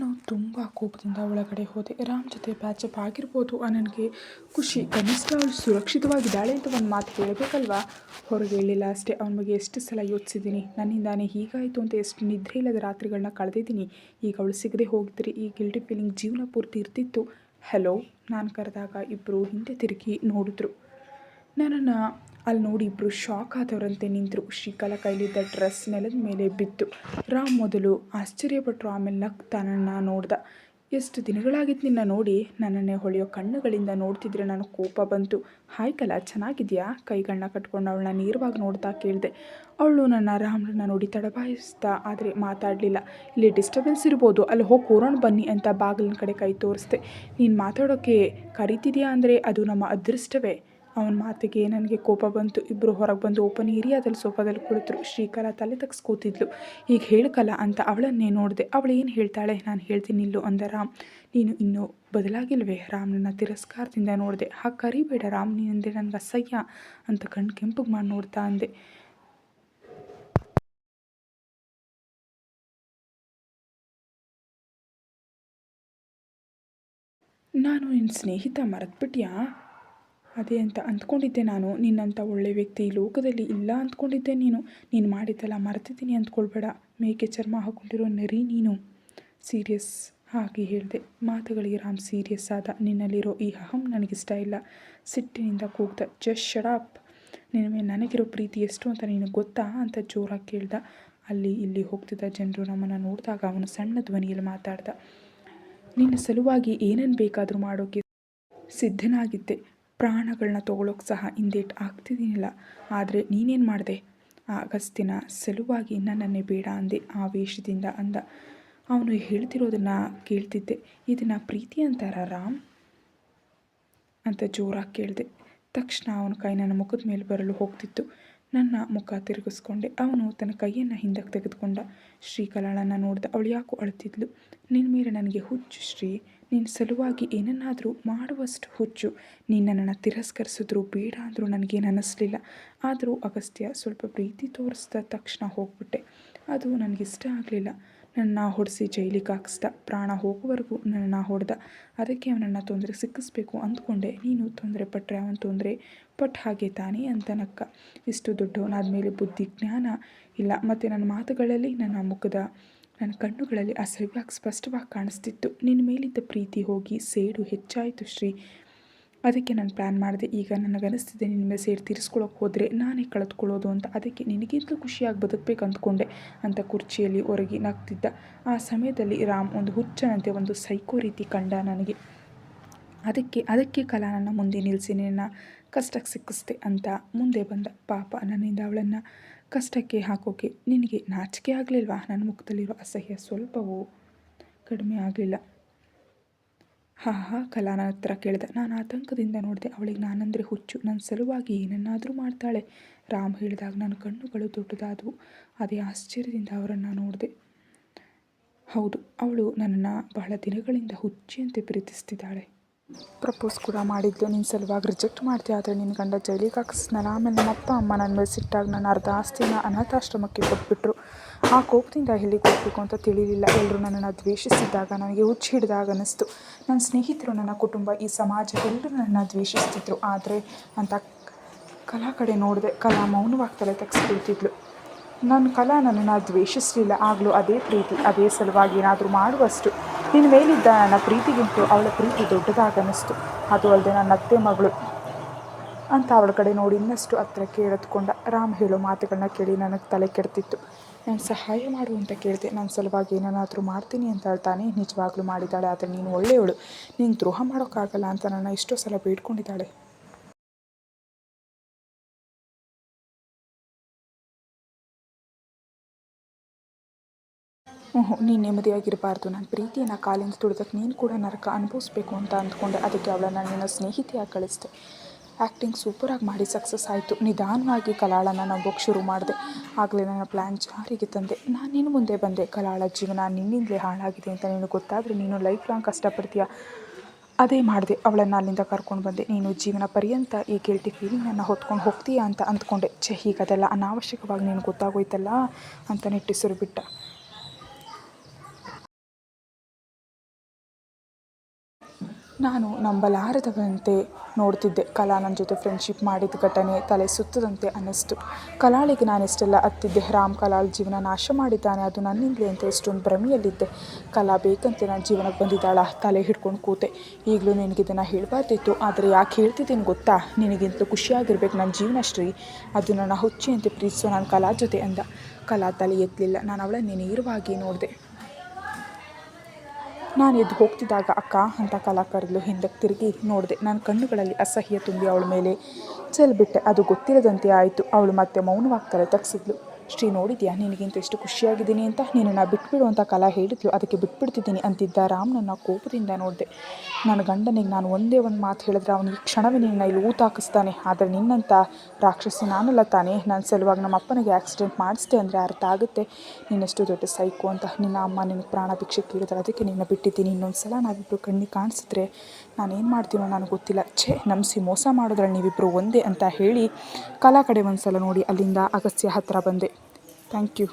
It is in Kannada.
ನಾನು ತುಂಬ ಕೋಪದಿಂದ ಒಳಗಡೆ ಹೋದೆ. ರಾಮ್ ಜೊತೆ ಪ್ಯಾಚಪ್ ಆಗಿರ್ಬೋದು ನನಗೆ ಖುಷಿ. ಕನಿಷ್ಠ ಅವಳು ಸುರಕ್ಷಿತವಾಗಿದ್ದಾಳೆ ಅಂತ ಒಂದು ಮಾತು ಹೇಳಬೇಕಲ್ವಾ? ಹೊರಗೆ ಹೇಳಿಲ್ಲ ಅಷ್ಟೇ. ಅವನ ಬಗ್ಗೆ ಎಷ್ಟು ಸಲ ಯೋಚಿಸಿದ್ದೀನಿ. ನನ್ನಿಂದಾನೇ ಹೀಗಾಯಿತು ಅಂತ ಎಷ್ಟು ನಿದ್ರೆ ಇಲ್ಲದ ರಾತ್ರಿಗಳನ್ನ ಕಳೆದಿದ್ದೀನಿ. ಈಗ ಅವಳು ಸಿಗದೆ ಹೋಗಿದ್ರಿ ಈ ಗಿಲ್ಟಿ ಫೀಲಿಂಗ್ ಜೀವನ ಪೂರ್ತಿ ಇರ್ತಿತ್ತು. ಹಲೋ ನಾನು ಕರೆದಾಗ ಇಬ್ಬರು ಹಿಂದೆ ತಿರುಗಿ ನೋಡಿದ್ರು. ನನ್ನನ್ನು ಅಲ್ಲಿ ನೋಡಿ ಇಬ್ಬರು ಶಾಕ್ ಆದವರಂತೆ ನಿಂತರು. ಶ್ರೀಕಲಾ ಕೈಲಿದ್ದ ಡ್ರೆಸ್ ನೆಲದ ಮೇಲೆ ಬಿತ್ತು. ರಾಮ್ ಮೊದಲು ಆಶ್ಚರ್ಯಪಟ್ಟರು ಆಮೇಲೆ ನಗ್ತಾ ನನ್ನ ನೋಡ್ದ. ಎಷ್ಟು ದಿನಗಳಾಗಿತ್ತು ನಿನ್ನ ನೋಡಿ? ನನ್ನನ್ನೇ ಹೊಳೆಯೋ ಕಣ್ಣುಗಳಿಂದ ನೋಡ್ತಿದ್ರೆ ನನಗೆ ಕೋಪ ಬಂತು. ಹಾಯ್ ಕಲಾ, ಚೆನ್ನಾಗಿದೆಯಾ? ಕೈಗಳನ್ನ ಕಟ್ಕೊಂಡು ಅವಳನ್ನ ನೇರವಾಗಿ ನೋಡ್ತಾ ಕೇಳಿದೆ. ಅವಳು ನನ್ನ ರಾಮ್ರನ್ನ ನೋಡಿ ತಡಬಾಯಿಸ್ತಾ, ಆದರೆ ಮಾತಾಡಲಿಲ್ಲ. ಇಲ್ಲಿ ಡಿಸ್ಟರ್ಬೆನ್ಸ್ ಇರ್ಬೋದು. ಅಲ್ಲಿ ಹೋಗಿ ಕೂರೋಣ ಬನ್ನಿ ಅಂತ ಬಾಗಿಲಿನ ಕಡೆ ಕೈ ತೋರಿಸ್ದೆ. ನೀನು ಮಾತಾಡೋಕ್ಕೆ ಕರಿತಿದೆಯಾ ಅಂದರೆ ಅದು ನಮ್ಮ ಅದೃಷ್ಟವೇ? ಅವನ ಮಾತಿಗೆ ನನಗೆ ಕೋಪ ಬಂತು. ಇಬ್ಬರು ಹೊರಗೆ ಬಂದು ಓಪನ್ ಏರಿಯಾದಲ್ಲಿ ಸೋಫಾದಲ್ಲಿ ಕುಳಿತರು. ಶ್ರೀಕಲಾ ತಲೆ ತಗ್ಸ್ಕೋತಿದ್ಲು. ಈಗ ಹೇಳ್ಕಲ್ಲ ಅಂತ ಅವಳನ್ನೇ ನೋಡಿದೆ. ಅವಳು ಏನು ಹೇಳ್ತಾಳೆ? ನಾನು ಹೇಳ್ತೀನಿ ಇಲ್ಲೋ ಅಂದ ರಾಮ್. ನೀನು ಇನ್ನೂ ಬದಲಾಗಿಲ್ವೇ? ರಾಮ್ನನ್ನ ತಿರಸ್ಕಾರದಿಂದ ನೋಡಿದೆ. ಹಾ, ಕರಿಬೇಡ ರಾಮ್. ನೀನಂದರೆ ನನಗೆ ಅಸಹ್ಯ ಅಂತ ಕಣ್ಣು ಕೆಂಪಗೆ ಮಾಡಿ ನೋಡ್ತಾ ಅಂದೆ. ನಾನು ನಿನ್ನ ಸ್ನೇಹಿತ ಮರೆತ್ಬಿಟ್ಯಾ? ಅದೇ ಅಂತ ಅಂದ್ಕೊಂಡಿದ್ದೆ ನಾನು. ನಿನ್ನಂಥ ಒಳ್ಳೆ ವ್ಯಕ್ತಿ ಈ ಲೋಕದಲ್ಲಿ ಇಲ್ಲ ಅಂದ್ಕೊಂಡಿದ್ದೆ ನೀನು. ನೀನು ಮಾಡಿದ್ದೆಲ್ಲ ಮರೆತಿದ್ದೀನಿ ಅಂದ್ಕೊಳ್ಬೇಡ. ಮೇಕೆ ಚರ್ಮ ಹಾಕ್ಕೊಂಡಿರೋ ನರಿ ನೀನು. ಸೀರಿಯಸ್ ಹಾಗೆ ಹೇಳಿದೆ. ಮಾತುಗಳಿಗೆ ರಾಮ್ ಸೀರಿಯಸ್ ಆದ. ನಿನ್ನಲ್ಲಿರೋ ಈ ಅಹಂ ನನಗಿಷ್ಟ ಇಲ್ಲ. ಸಿಟ್ಟಿನಿಂದ ಕೂಗ್ದ. ಜಸ್ಟ್ ಶಡಾಪ್ ನಿನ್ನ ಮೇಲೆ ನನಗಿರೋ ಪ್ರೀತಿ ಎಷ್ಟು ಅಂತ ನಿನಗೆ ಗೊತ್ತಾ ಅಂತ ಜೋರಾಗಿ ಕೇಳ್ದ. ಅಲ್ಲಿ ಇಲ್ಲಿ ಹೋಗ್ತಿದ್ದ ಜನರು ನಮ್ಮನ್ನು ನೋಡಿದಾಗ ಅವನು ಸಣ್ಣ ಧ್ವನಿಯಲ್ಲಿ ಮಾತಾಡ್ದ. ನಿನ್ನ ಸಲುವಾಗಿ ಏನೇನು ಬೇಕಾದರೂ ಮಾಡೋಕ್ಕೆ ಸಿದ್ಧನಾಗಿದ್ದೆ. ಪ್ರಾಣಗಳನ್ನ ತೊಗೊಳೋಕೆ ಸಹ ಹಿಂದೇಟು ಆಗ್ತಿದ್ದೀನಿಲ್ಲ ಆದರೆ ನೀನೇನು ಮಾಡಿದೆ? ಆ ಅಗಸ್ತ್ಯನ ಸಲುವಾಗಿ ನನ್ನನ್ನೇ ಬೇಡ ಅಂದೆ, ಆವೇಶದಿಂದ ಅಂದ. ಅವನು ಹೇಳ್ತಿರೋದನ್ನು ಕೇಳ್ತಿದ್ದೆ. ಇದನ್ನು ಪ್ರೀತಿ ಅಂತಾರ ರಾಮ್? ಅಂತ ಜೋರಾಗಿ ಕೇಳಿದೆ. ತಕ್ಷಣ ಅವನ ಕೈ ನನ್ನ ಮುಖದ ಮೇಲೆ ಬರಲು ಹೋಗ್ತಿತ್ತು. ನನ್ನ ಮುಖ ತಿರುಗಿಸ್ಕೊಂಡೆ. ಅವನು ತನ್ನ ಕೈಯನ್ನು ಹಿಂದಕ್ಕೆ ತೆಗೆದುಕೊಂಡ. ಶ್ರೀಕಲಾಳನ್ನು ನೋಡಿದ. ಅವಳು ಯಾಕೋ ಅಳ್ತಿದ್ಲು. ನಿನ್ನ ಮೇಲೆ ನನಗೆ ಹುಚ್ಚು ಶ್ರೀ. ನಿನ್ನ ಸಲುವಾಗಿ ಏನನ್ನಾದರೂ ಮಾಡುವಷ್ಟು ಹುಚ್ಚು. ನೀನು ನನ್ನನ್ನು ತಿರಸ್ಕರಿಸಿದ್ರು ಬೇಡ ಅಂದರೂ ನನಗೇನು ಅನ್ನಿಸ್ಲಿಲ್ಲ ಆದರೂ ಅಗಸ್ತ್ಯ ಸ್ವಲ್ಪ ಪ್ರೀತಿ ತೋರಿಸಿದ ತಕ್ಷಣ ಹೋಗ್ಬಿಟ್ಟೆ. ಅದು ನನಗಿಷ್ಟ ಆಗಲಿಲ್ಲ. ನನ್ನ ಹೊಡೆಸಿ ಜೈಲಿಗೆ ಹಾಕಿಸ್ದ. ಪ್ರಾಣ ಹೋಗುವವರೆಗೂ ನನ್ನನ್ನು ಹೊಡೆದ. ಅದಕ್ಕೆ ಅವನನ್ನು ತೊಂದರೆ ಸಿಕ್ಕಿಸ್ಬೇಕು ಅಂದ್ಕೊಂಡೆ. ನೀನು ತೊಂದರೆ ಪಟ್ಟರೆ ಅವನ ತೊಂದರೆ ಪಟ್ ಹಾಗೆ ತಾನೇ ಅಂತ ನಕ್ಕ ಇಷ್ಟು ದೊಡ್ಡವನಾದ ಮೇಲೆ ಬುದ್ಧಿ ಜ್ಞಾನ ಇಲ್ಲ. ಮತ್ತು ನನ್ನ ಮಾತುಗಳಲ್ಲಿ ನನ್ನ ಮುಖದ ನನ್ನ ಕಣ್ಣುಗಳಲ್ಲಿ ಅಸಹ್ಯವಾಗಿ ಸ್ಪಷ್ಟವಾಗಿ ಕಾಣಿಸ್ತಿತ್ತು. ನಿನ್ನ ಮೇಲಿದ್ದ ಪ್ರೀತಿ ಹೋಗಿ ಸೇಡು ಹೆಚ್ಚಾಯಿತು ಶ್ರೀ. ಅದಕ್ಕೆ ನಾನು ಪ್ಲ್ಯಾನ್ ಮಾಡಿದೆ. ಈಗ ನನಗನ್ನಿಸ್ತಿದೆ ನಿನ್ನ ಮೇಲೆ ಸೇಡು ತೀರಿಸ್ಕೊಳ್ಳೋಕೆ ಹೋದರೆ ನಾನೇ ಕಳೆದುಕೊಳ್ಳೋದು ಅಂತ. ಅದಕ್ಕೆ ನಿನಗಿಂತ ಖುಷಿಯಾಗಿ ಬದುಕಬೇಕು ಅಂದ್ಕೊಂಡೆ ಅಂತ ಕುರ್ಚಿಯಲ್ಲಿ ಹೊರಗೆ ನಗ್ತಿದ್ದ. ಆ ಸಮಯದಲ್ಲಿ ರಾಮ್ ಒಂದು ಹುಚ್ಚನಂತೆ ಒಂದು ಸೈಕೋ ರೀತಿ ಕಂಡ ನನಗೆ. ಅದಕ್ಕೆ ಅದಕ್ಕೆ ಕಲಾ ನನ್ನ ಮುಂದೆ ನಿಲ್ಲಿಸಿ ನಿನ್ನ ಕಷ್ಟಕ್ಕೆ ಸಿಕ್ಕಿಸ್ದೆ ಅಂತ ಮುಂದೆ ಬಂದ ಪಾಪ ನನ್ನಿಂದ ಅವಳನ್ನು ಕಷ್ಟಕ್ಕೆ ಹಾಕೋಕೆ ನಿನಗೆ ನಾಚಿಕೆ ಆಗಲಿಲ್ವಾ? ನನ್ನ ಮುಖದಲ್ಲಿರೋ ಅಸಹ್ಯ ಸ್ವಲ್ಪವೂ ಕಡಿಮೆ ಆಗಲಿಲ್ಲ. ಹಾ ಹಾ ಕಲಾನ ಹತ್ರ ಕೇಳಿದೆ. ನಾನು ಆತಂಕದಿಂದ ನೋಡಿದೆ, ಅವಳಿಗೆ ನಾನಂದರೆ ಹುಚ್ಚು. ನನ್ನ ಸಲುವಾಗಿ ಏನನ್ನಾದರೂ ಮಾಡ್ತಾಳೆ. ರಾಮ್ ಹೇಳಿದಾಗ ನನ್ನ ಕಣ್ಣುಗಳು ದೊಡ್ಡದಾದವು. ಅದೇ ಆಶ್ಚರ್ಯದಿಂದ ಅವರನ್ನು ನೋಡಿದೆ. ಹೌದು, ಅವಳು ನನ್ನನ್ನು ಬಹಳ ದಿನಗಳಿಂದ ಹುಚ್ಚಿಯಂತೆ ಪ್ರೀತಿಸ್ತಿದ್ದಾಳೆ. ಪ್ರಪೋಸ್ ಕೂಡ ಮಾಡಿದ್ಲು ನಿನ್ನ ಸಲುವಾಗಿ ರಿಜೆಕ್ಟ್ ಮಾಡ್ತೀಯ ಆದರೆ ನಿನ್ನ ಗಂಡ ಜೈಲಿಗೆ ಹಾಕಿಸ್ನಲ್ಲ. ಆಮೇಲೆ ನಮ್ಮ ಅಪ್ಪ, ಅಮ್ಮ ನನ್ನ ಮೇಲೆ ಸಿಟ್ಟಾಗ ನನ್ನ ಅರ್ಧ ಆಸ್ತಿನ ಅನಾಥಾಶ್ರಮಕ್ಕೆ ಕೊಟ್ಬಿಟ್ರು. ಆ ಕೋಪದಿಂದ ಹೇಳಿ ಹೋಗಬೇಕು ಅಂತ ತಿಳಿಲಿಲ್ಲ. ಎಲ್ಲರೂ ನನ್ನನ್ನು ದ್ವೇಷಿಸಿದ್ದಾಗ ನನಗೆ ಹುಚ್ಚಿ ಹಿಡಿದಾಗ ಅನ್ನಿಸ್ತು. ನನ್ನ ಸ್ನೇಹಿತರು ನನ್ನ ಕುಟುಂಬ, ಈ ಸಮಾಜ ಎಲ್ಲರೂ ನನ್ನನ್ನು ದ್ವೇಷಿಸ್ತಿದ್ರು. ಆದರೆ ಅಂತ ಕಲಾ ಕಡೆ ನೋಡಿದೆ, ಕಲಾ ಮೌನವಾಗ್ತಲೇ ತೆಗೆಸ್ಕೊಳ್ತಿದ್ಲು. ನನ್ನ ಕಲಾ ನನ್ನನ್ನು ದ್ವೇಷಿಸಲಿಲ್ಲ. ಆಗಲೂ ಅದೇ ಪ್ರೀತಿ, ಅದೇ ಸಲುವಾಗಿ ಏನಾದರೂ ಮಾಡುವಷ್ಟು. ನಿನ್ನ ಮೇಲಿದ್ದ ನನ್ನ ಪ್ರೀತಿಗಿಂತೂ ಅವಳ ಪ್ರೀತಿ ದೊಡ್ಡದಾಗನಿಸ್ತು ಅದು ಅಲ್ಲದೆ ನನ್ನ ಅತ್ತೆ ಮಗಳು. ಅಂತ ಅವಳ ಕಡೆ ನೋಡಿ ಇನ್ನಷ್ಟು ಹತ್ರ ಕೇಳತ್ಕೊಂಡ ರಾಮ್ ಹೇಳೋ ಮಾತುಗಳನ್ನ ಕೇಳಿ ನನಗೆ ತಲೆ ಕೆಡ್ತಿತ್ತು. ನಾನು ಸಹಾಯ ಮಾಡು ಅಂತ ಕೇಳಿದೆ. ನನ್ನ ಸಲುವಾಗಿ ಏನಾದರೂ ಮಾಡ್ತೀನಿ ಅಂತ ಹೇಳ್ತಾನೆ. ನಿಜವಾಗ್ಲೂ ಮಾಡಿದ್ದಾಳೆ. ಆದರೆ ನೀನು ಒಳ್ಳೆಯವಳು. ನೀನು ದ್ರೋಹ ಮಾಡೋಕ್ಕಾಗಲ್ಲ ಅಂತ ನನ್ನ ಎಷ್ಟೋ ಸಲ ಬೇಡ್ಕೊಂಡಿದ್ದಾಳೆ. ಹ್ಞೂ ನೀನು ನೆಮ್ಮದಿಯಾಗಿರಬಾರ್ದು. ನನ್ನ ಪ್ರೀತಿಯನ್ನು ಕಾಲಿಂದ ತುಳಿದಕ್ಕೆ ನೀನು ಕೂಡ ನರಕ ಅನುಭವಿಸ್ಬೇಕು ಅಂತ ಅಂದ್ಕೊಂಡೆ. ಅದಕ್ಕೆ ಅವಳನ್ನು ನನ್ನ ಸ್ನೇಹಿತೆಯಾಗಿ ಕಳಿಸಿದೆ. ಆ್ಯಕ್ಟಿಂಗ್ ಸೂಪರಾಗಿ ಮಾಡಿ ಸಕ್ಸಸ್ ಆಯಿತು. ನಿಧಾನವಾಗಿ ಕಲಾಳನ ನಂಬೋಕೆ ಶುರು ಮಾಡಿದೆ. ಆಗಲೇ ನನ್ನ ಪ್ಲ್ಯಾನ್ ಜಾರಿಗೆ ತಂದೆ. ನಾನು ನಿನ್ನ ಮುಂದೆ ಬಂದೆ. ಕಲಾಳ ಜೀವನ ನಿನ್ನಿಂದಲೇ ಹಾಳಾಗಿದೆ ಅಂತ ನೀನು ಗೊತ್ತಾದರೆ ನೀನು ಲೈಫ್ ಲಾಂಗ್ ಕಷ್ಟಪಡ್ತೀಯ. ಅದೇ ಮಾಡಿದೆ. ಅವಳನ್ನು ಅಲ್ಲಿಂದ ಕರ್ಕೊಂಡು ಬಂದೆ. ನೀನು ಜೀವನ ಪರ್ಯಂತ ಈ ಗಿಲ್ಟಿ ಫೀಲಿಂಗನ್ನು ಹೊತ್ಕೊಂಡು ಹೋಗ್ತೀಯಾ ಅಂತ ಅಂದ್ಕೊಂಡೆ. ಛೆ ಹೀಗದೆಲ್ಲ ಅನಾವಶ್ಯಕವಾಗಿ ನೀನು ಗೊತ್ತಾಗೋಯ್ತಲ್ಲ ಅಂತ ನಿಟ್ಟಿಸಿರು ಬಿಟ್ಟ. ನಾನು ನಂಬಲಾರದವಂತೆ ನೋಡ್ತಿದ್ದೆ. ಕಲಾ ನನ್ನ ಜೊತೆ ಫ್ರೆಂಡ್ಶಿಪ್ ಮಾಡಿದ ಘಟನೆ ತಲೆ ಸುತ್ತದಂತೆ ಅನ್ನಿಸ್ತು. ಕಲಾಳಿಗೆ ನಾನು ಎಷ್ಟೆಲ್ಲ ಅತ್ತಿದ್ದೆ. ರಾಮ್ ಕಲಾಲ್ ಜೀವನ ನಾಶ ಮಾಡಿದ್ದಾನೆ. ಅದು ನನ್ನಿಂದಲೇ ಅಂತ ಎಷ್ಟೊಂದು ಭ್ರಮೆಯಲ್ಲಿದ್ದೆ. ಕಲಾ ಬೇಕಂತೆ ನನ್ನ ಜೀವನಕ್ಕೆ ಬಂದಿದ್ದಾಳ. ತಲೆ ಹಿಡ್ಕೊಂಡು ಕೂತೆ. ಈಗಲೂ ನಿನಗೆ ಇದನ್ನು ಹೇಳಬಾರ್ದಿತ್ತು. ಆದರೆ ಯಾಕೆ ಹೇಳ್ತಿದ್ದೀನಿ ಗೊತ್ತಾ? ನಿನಗಿಂತಲೂ ಖುಷಿಯಾಗಿರ್ಬೇಕು ನನ್ನ ಜೀವನ ಶ್ರೀ. ಅದು ನನ್ನ ಅಂತ ಪ್ರೀತಿಸೋ ನಾನು ಕಲಾ ಜೊತೆ ಅಂದ. ಕಲಾ ತಲೆ ಎತ್ತಲಿಲ್ಲ ನಾನು ಅವಳ ನೇರವಾಗಿ ನೋಡಿದೆ. ನಾನು ಎದ್ದು ಹೋಗ್ತಿದ್ದಾಗ ಅಕ್ಕ, ಅಂತ ಕಲಾ ಕರೆದ್ಲು ಹಿಂದಕ್ಕೆ ತಿರುಗಿ ನೋಡಿದೆ. ನನ್ನ ಕಣ್ಣುಗಳಲ್ಲಿ ಅಸಹ್ಯ ತುಂಬಿ ಅವಳ ಮೇಲೆ ಚೆಲ್ಬಿಟ್ಟೆ. ಅದು ಗೊತ್ತಿರದಂತೆ ಆಯಿತು. ಅವಳು ಮತ್ತೆ ಮೌನವಾಗಿ ತಲೆ ತಗ್ಸಿದ್ಲು. ಶ್ರೀ ನೋಡಿದ್ಯಾ? ನಿನಗಿಂತ ಎಷ್ಟು ಖುಷಿಯಾಗಿದ್ದೀನಿ ಅಂತ? ನಿನ್ನನ್ನು ಬಿಟ್ಬಿಡು ಅಂತ ಕಲಾ ಹೇಳಿದ್ಲು. ಅದಕ್ಕೆ ಬಿಟ್ಬಿಡ್ತಿದ್ದೀನಿ ಅಂತಿದ್ದ ರಾಮ್ ನನ್ನ ಕೋಪದಿಂದ ನೋಡಿದೆ. ನನ್ನ ಗಂಡನಿಗೆ ನಾನು ಒಂದೇ ಒಂದು ಮಾತು ಹೇಳಿದ್ರೆ ಅವನಿಗೆ ಕ್ಷಣವೇ ನಿನ್ನ ಇಲ್ಲಿ ಊತ ಹಾಕಿಸ್ತಾನೆ. ಆದರೆ ನಿನ್ನಂಥ ರಾಕ್ಷಸಿ ನಾನಲ್ಲ ತಾನೇ. ನನ್ನ ಸಲುವಾಗಿ ನಮ್ಮ ಅಪ್ಪನಿಗೆ ಆಕ್ಸಿಡೆಂಟ್ ಮಾಡಿಸ್ದೆ ಅಂದರೆ ಅರ್ಥ ಆಗುತ್ತೆ. ನೀನೆಷ್ಟು ದೊಡ್ಡ ಸೈಕು ಅಂತ. ನಿನ್ನ ಅಮ್ಮ ನಿನಗೆ ಪ್ರಾಣ ಭಿಕ್ಷೆ ಕೇಳಿದ್ರೆ. ಅದಕ್ಕೆ ನಿನ್ನ ಬಿಟ್ಟಿದ್ದೀನಿ. ಇನ್ನೊಂದು ಸಲ ನಾವಿಬ್ಬರು ಕಣ್ಣಿಗೆ ಕಾಣಿಸಿದ್ರೆ ನಾನೇನು ಮಾಡ್ತೀನೋ ನನಗೆ ಗೊತ್ತಿಲ್ಲ. ಛೇ, ನಮಿಸಿ ಮೋಸ ಮಾಡೋದ್ರಲ್ಲಿ ನೀವಿಬ್ಬರು ಒಂದೇ ಅಂತ ಹೇಳಿ ಕಲಾ ಕಡೆ ಒಂದು ಸಲ ನೋಡಿ ಅಲ್ಲಿಂದ ಅಗಸ್ತ್ಯ ಹತ್ತಿರ ಬಂದೆ. Thank you